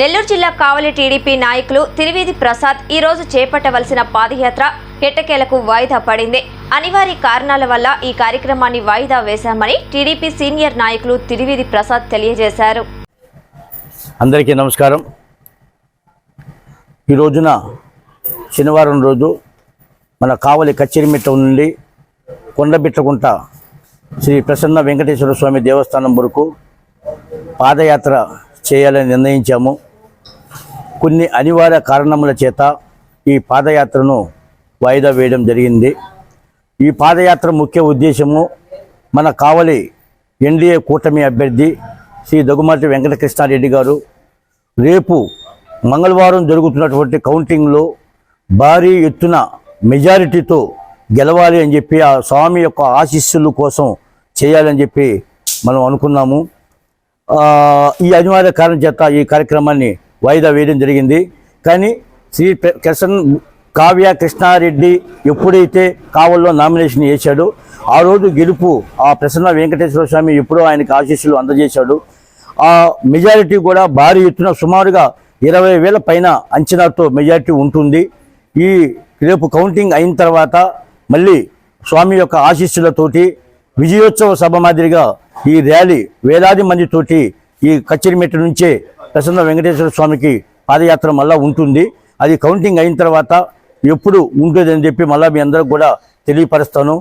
నెల్లూరు జిల్లా కావలి టీడీపీ నాయకులు తిరువీధి ప్రసాద్ ఈ రోజు చేపట్టవలసిన పాదయాత్ర ఎట్టకేలకు వాయిదా పడింది. అనివార్య కారణాల వల్ల ఈ కార్యక్రమాన్ని వాయిదా వేశామని టీడీపీ సీనియర్ నాయకులు తిరువీధి ప్రసాద్ తెలియజేశారు. అందరికీ నమస్కారం. ఈ రోజున శనివారం రోజు మన కావలి కచ్చేరిమిట్ట నుండి కొండబిట్లకుంట శ్రీ ప్రసన్న వెంకటేశ్వర స్వామి దేవస్థానం వరకు పాదయాత్ర చేయాలని నిర్ణయించాము. కొన్ని అనివార్య కారణముల చేత ఈ పాదయాత్రను వాయిదా వేయడం జరిగింది. ఈ పాదయాత్ర ముఖ్య ఉద్దేశము మన కావలి ఎన్డీఏ కూటమి అభ్యర్థి శ్రీ దగుమతి వెంకటకృష్ణారెడ్డి గారు. రేపు మంగళవారం జరుగుతున్నటువంటి కౌంటింగ్లో భారీ ఎత్తున మెజారిటీతో గెలవాలి అని చెప్పి ఆ స్వామి యొక్క ఆశీస్సుల కోసం చేయాలని చెప్పి మనం అనుకున్నాము. ఈ అనివార్య కారణం చేత ఈ కార్యక్రమాన్ని వాయిదా వేయడం జరిగింది. కానీ శ్రీ కిషన్ కావ్య కృష్ణారెడ్డి ఎప్పుడైతే కావల్లో నామినేషన్ చేశాడు ఆ రోజు గెలుపు ఆ ప్రసన్న వెంకటేశ్వర స్వామి ఎప్పుడో ఆయనకు ఆశీస్సులు అందజేశాడు. ఆ మెజారిటీ కూడా భారీ ఎత్తున సుమారుగా ఇరవై వేల పైన అంచనాతో మెజారిటీ ఉంటుంది. ఈ రేపు కౌంటింగ్ అయిన తర్వాత మళ్ళీ స్వామి యొక్క ఆశీస్సులతోటి విజయోత్సవ సభ మాదిరిగా ఈ ర్యాలీ వేలాది మందితోటి ఈ కచ్చిరిమెట్టు నుంచే ప్రసన్న వెంకటేశ్వర స్వామికి పాదయాత్ర మళ్ళా ఉంటుంది. అది కౌంటింగ్ అయిన తర్వాత ఎప్పుడు ఉంటుందని చెప్పి మళ్ళీ మీ అందరికి కూడా తెలియపరుస్తాను.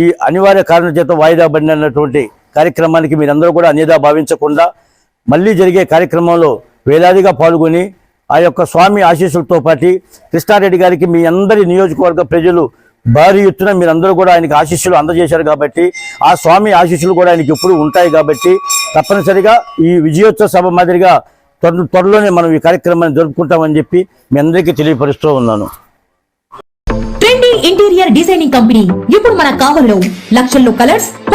ఈ అనివార్య కారణం చేత వాయిదా పడినటువంటి కార్యక్రమానికి మీరందరూ కూడా అనేదా భావించకుండా మళ్ళీ జరిగే కార్యక్రమంలో వేలాదిగా పాల్గొని ఆ యొక్క స్వామి ఆశీస్సులతో పాటు కృష్ణారెడ్డి గారికి మీ అందరి నియోజకవర్గ ప్రజలు భారీ ఎత్తున మీరందరూ కూడా ఆయనకి ఆశీస్సులు అందజేశారు కాబట్టి ఆ స్వామి ఆశీస్సులు కూడా ఆయనకి ఎప్పుడు ఉంటాయి కాబట్టి తప్పనిసరిగా ఈ విజయోత్సవ సభ మాదిరిగా త్వర త్వరలోనే మనం ఈ కార్యక్రమాన్ని జరుపుకుంటామని చెప్పి మీ అందరికీ తెలియపరుస్తూ ఉన్నాను. ట్రెండీ ఇంటీరియర్ డిజైనింగ్ కంపెనీ ఇప్పుడు మన కావల్లో లక్షల్లో కలర్స్